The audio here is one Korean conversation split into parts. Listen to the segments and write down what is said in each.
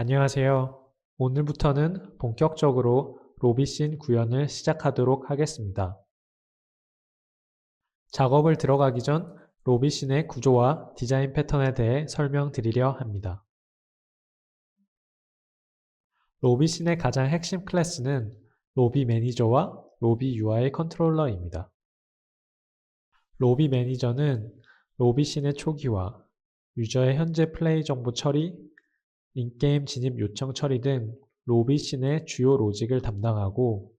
안녕하세요. 오늘부터는 본격적으로 로비씬 구현을 시작하도록 하겠습니다. 작업을 들어가기 전 로비씬의 구조와 디자인 패턴에 대해 설명드리려 합니다. 로비씬의 가장 핵심 클래스는 로비 매니저와 로비 UI 컨트롤러입니다. 로비 매니저는 로비씬의 초기화, 유저의 현재 플레이 정보 처리, 인게임 진입 요청 처리 등 로비 씬의 주요 로직을 담당하고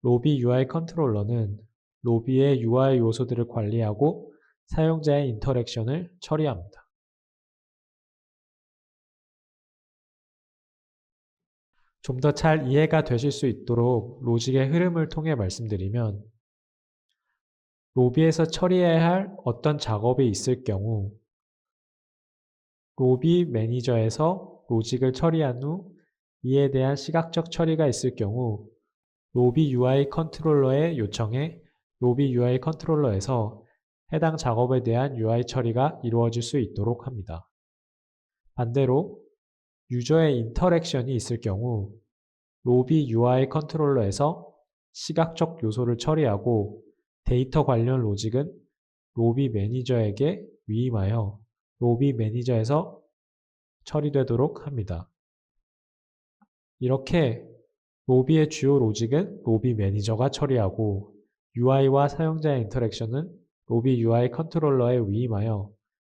로비 UI 컨트롤러는 로비의 UI 요소들을 관리하고 사용자의 인터랙션을 처리합니다. 좀 더 잘 이해가 되실 수 있도록 로직의 흐름을 통해 말씀드리면 로비에서 처리해야 할 어떤 작업이 있을 경우 로비 매니저에서 로직을 처리한 후 이에 대한 시각적 처리가 있을 경우 로비 UI 컨트롤러의 요청에 로비 UI 컨트롤러에서 해당 작업에 대한 UI 처리가 이루어질 수 있도록 합니다. 반대로 유저의 인터랙션이 있을 경우 로비 UI 컨트롤러에서 시각적 요소를 처리하고 데이터 관련 로직은 로비 매니저에게 위임하여 로비 매니저에서 처리되도록 합니다. 이렇게 로비의 주요 로직은 로비 매니저가 처리하고 UI와 사용자의 인터랙션은 로비 UI 컨트롤러에 위임하여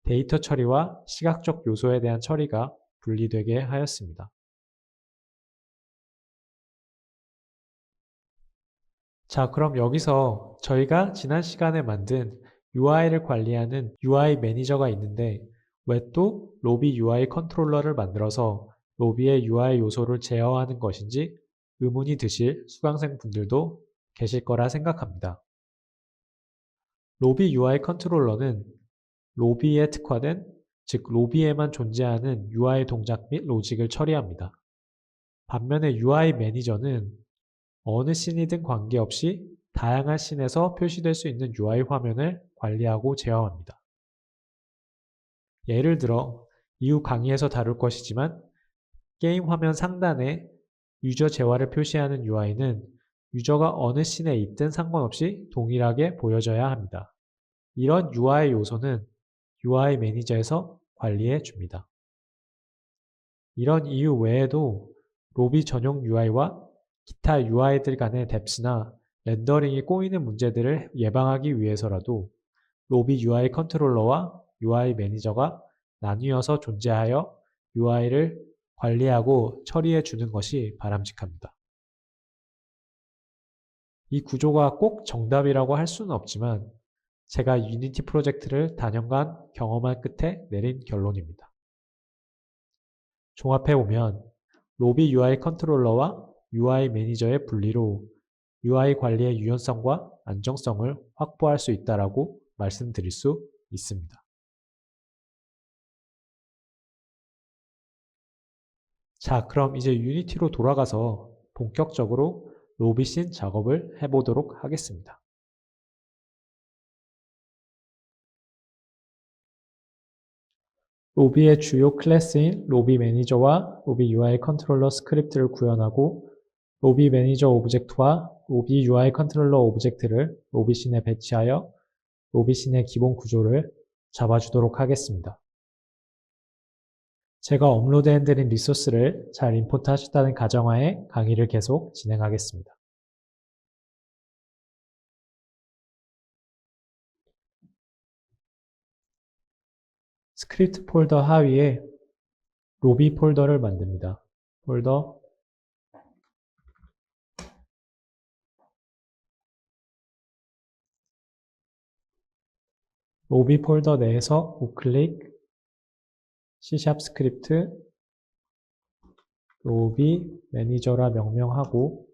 데이터 처리와 시각적 요소에 대한 처리가 분리되게 하였습니다. 자, 그럼 여기서 저희가 지난 시간에 만든 UI를 관리하는 UI 매니저가 있는데 왜 또 로비 UI 컨트롤러를 만들어서 로비의 UI 요소를 제어하는 것인지 의문이 드실 수강생 분들도 계실 거라 생각합니다. 로비 UI 컨트롤러는 로비에 특화된 즉 로비에만 존재하는 UI 동작 및 로직을 처리합니다. 반면에 UI 매니저는 어느 씬이든 관계없이 다양한 씬에서 표시될 수 있는 UI 화면을 관리하고 제어합니다. 예를 들어 이후 강의에서 다룰 것이지만 게임 화면 상단에 유저 재화를 표시하는 UI는 유저가 어느 씬에 있든 상관없이 동일하게 보여져야 합니다. 이런 UI 요소는 UI 매니저에서 관리해 줍니다. 이런 이유 외에도 로비 전용 UI와 기타 UI들 간의 뎁스나 렌더링이 꼬이는 문제들을 예방하기 위해서라도 로비 UI 컨트롤러와 UI 매니저가 나뉘어서 존재하여 UI를 관리하고 처리해 주는 것이 바람직합니다. 이 구조가 꼭 정답이라고 할 수는 없지만 제가 유니티 프로젝트를 단연간 경험한 끝에 내린 결론입니다. 종합해보면 로비 UI 컨트롤러와 UI 매니저의 분리로 UI 관리의 유연성과 안정성을 확보할 수 있다라고 말씀드릴 수 있습니다. 자, 그럼 이제 유니티로 돌아가서 본격적으로 로비씬 작업을 해보도록 하겠습니다. 로비의 주요 클래스인 로비 매니저와 로비 UI 컨트롤러 스크립트를 구현하고 로비 매니저 오브젝트와 로비 UI 컨트롤러 오브젝트를 로비씬에 배치하여 로비씬의 기본 구조를 잡아주도록 하겠습니다. 제가 업로드해드린 리소스를 잘 임포트 하셨다는 가정하에 강의를 계속 진행하겠습니다. 스크립트 폴더 하위에 로비 폴더를 만듭니다. 폴더 로비 폴더 내에서 우클릭 C# 스크립트 로비 매니저라 명명하고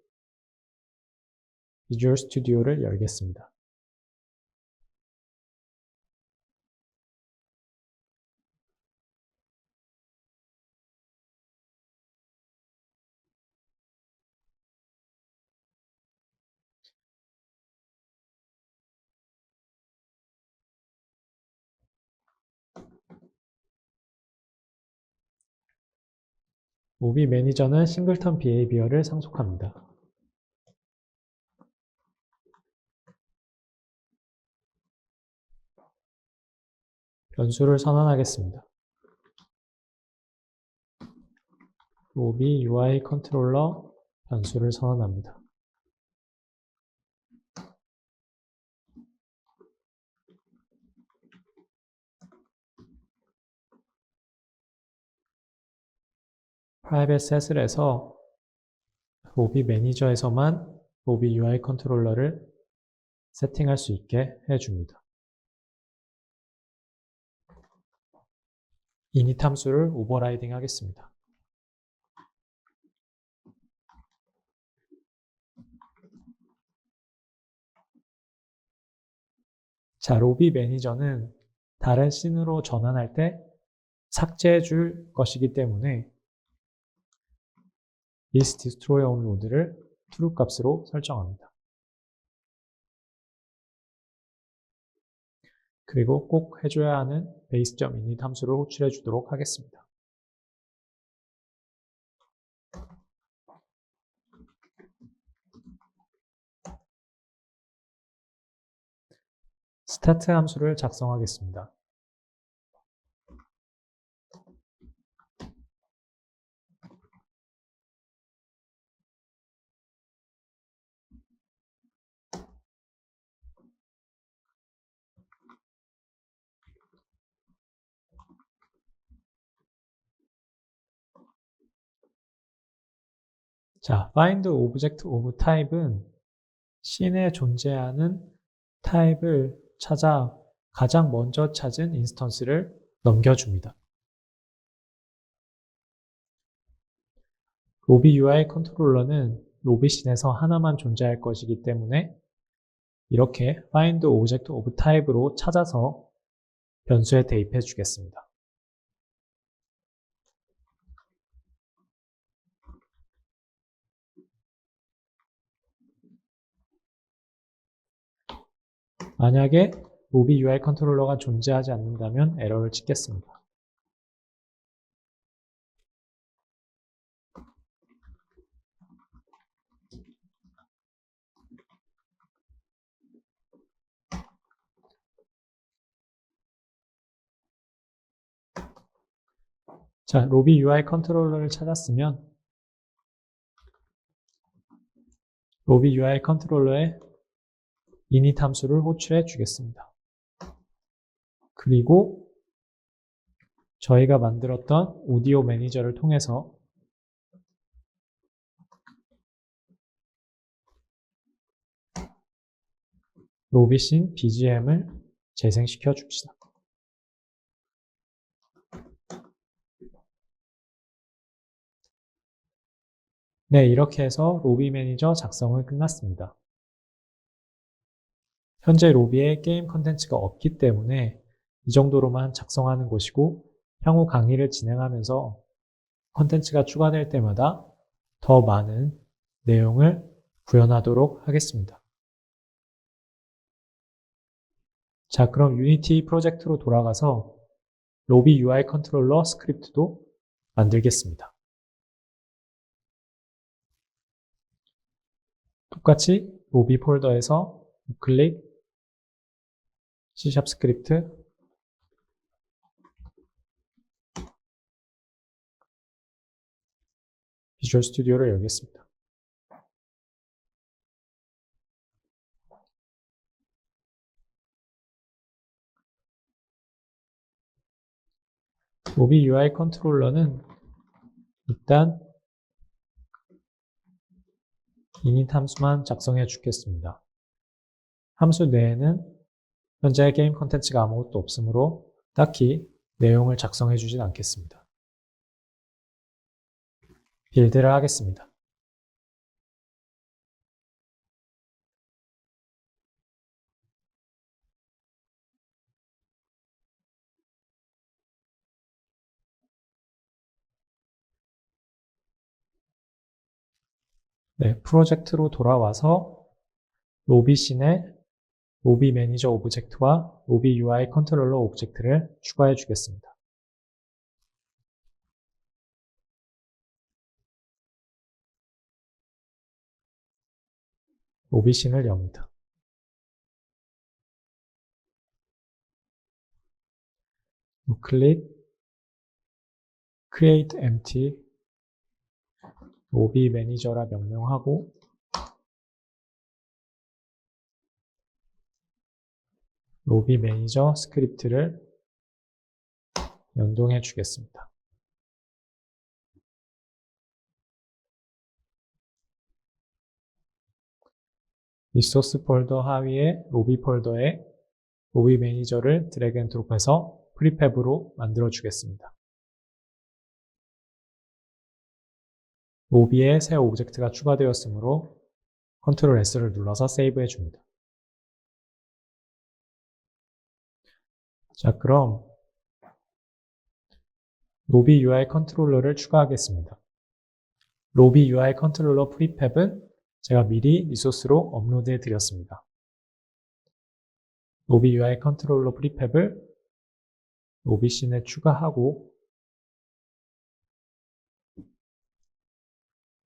비주얼 스튜디오를 열겠습니다. 로비 매니저는 싱글턴 비헤이비어를 상속합니다. 변수를 선언하겠습니다. 로비 UI 컨트롤러 변수를 선언합니다. 셋을 해서 로비 매니저에서만 로비 UI 컨트롤러를 세팅할 수 있게 해줍니다. init 함수를 오버라이딩 하겠습니다. 자, 로비 매니저는 다른 씬으로 전환할 때 삭제해 줄 것이기 때문에 is destroy onload를 true 값으로 설정합니다. 그리고 꼭 해줘야 하는 base.init 함수를 호출해 주도록 하겠습니다. start 함수를 작성하겠습니다. 자, find object of type은 씬에 존재하는 타입을 찾아 가장 먼저 찾은 인스턴스를 넘겨줍니다. 로비 UI 컨트롤러는 로비 씬에서 하나만 존재할 것이기 때문에 이렇게 find object of type로 찾아서 변수에 대입해 주겠습니다. 만약에 로비 UI 컨트롤러가 존재하지 않는다면 에러를 찍겠습니다. 자, 로비 UI 컨트롤러를 찾았으면 로비 UI 컨트롤러에 init 함수를 호출해 주겠습니다. 그리고 저희가 만들었던 오디오 매니저를 통해서 로비신 BGM을 재생시켜 줍시다. 네, 이렇게 해서 로비 매니저 작성을 끝났습니다. 현재 로비에 게임 컨텐츠가 없기 때문에 이 정도로만 작성하는 것이고 향후 강의를 진행하면서 컨텐츠가 추가될 때마다 더 많은 내용을 구현하도록 하겠습니다. 자, 그럼 유니티 프로젝트로 돌아가서 로비 UI 컨트롤러 스크립트도 만들겠습니다. 똑같이 로비 폴더에서 우클릭 C샵 스크립트 비주얼 스튜디오를 열겠습니다. 로비 UI 컨트롤러는 일단 init 함수만 작성해 주겠습니다. 함수 내에는 현재 게임 컨텐츠가 아무것도 없으므로 딱히 내용을 작성해 주진 않겠습니다. 빌드를 하겠습니다. 네, 프로젝트로 돌아와서 로비신의 오비 매니저 오브젝트와 오비 UI 컨트롤러 오브젝트를 추가해 주겠습니다. 오비 신을 엽니다. 우클릭 뭐 create empty OB 매니저라 명명하고 로비 매니저 스크립트를 연동해 주겠습니다. 리소스 폴더 하위에 로비 폴더에 로비 매니저를 드래그 앤 드롭해서 프리팹으로 만들어 주겠습니다. 로비에 새 오브젝트가 추가되었으므로 컨트롤 S를 눌러서 세이브해 줍니다. 자, 그럼 로비 UI 컨트롤러를 추가하겠습니다. 로비 UI 컨트롤러 프리팹은 제가 미리 리소스로 업로드해 드렸습니다. 로비 UI 컨트롤러 프리팹을 로비 씬에 추가하고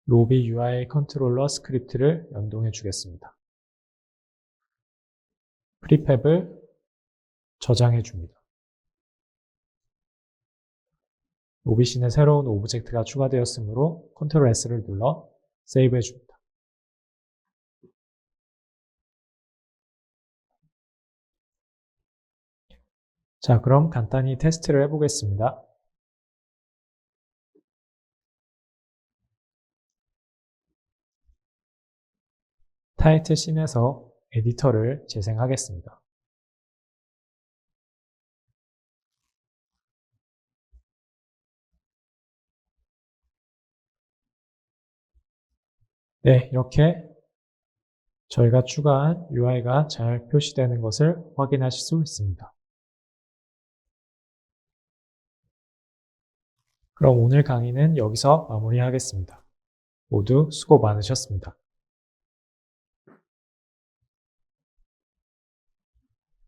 로비 UI 컨트롤러 스크립트를 연동해 주겠습니다. 프리팹을 저장해 줍니다. 로비신에 새로운 오브젝트가 추가되었으므로 컨트롤 S를 눌러 세이브해 줍니다. 자, 그럼 간단히 테스트를 해보겠습니다. 타이틀 씬에서 에디터를 재생하겠습니다. 네, 이렇게 저희가 추가한 UI가 잘 표시되는 것을 확인하실 수 있습니다. 그럼 오늘 강의는 여기서 마무리하겠습니다. 모두 수고 많으셨습니다.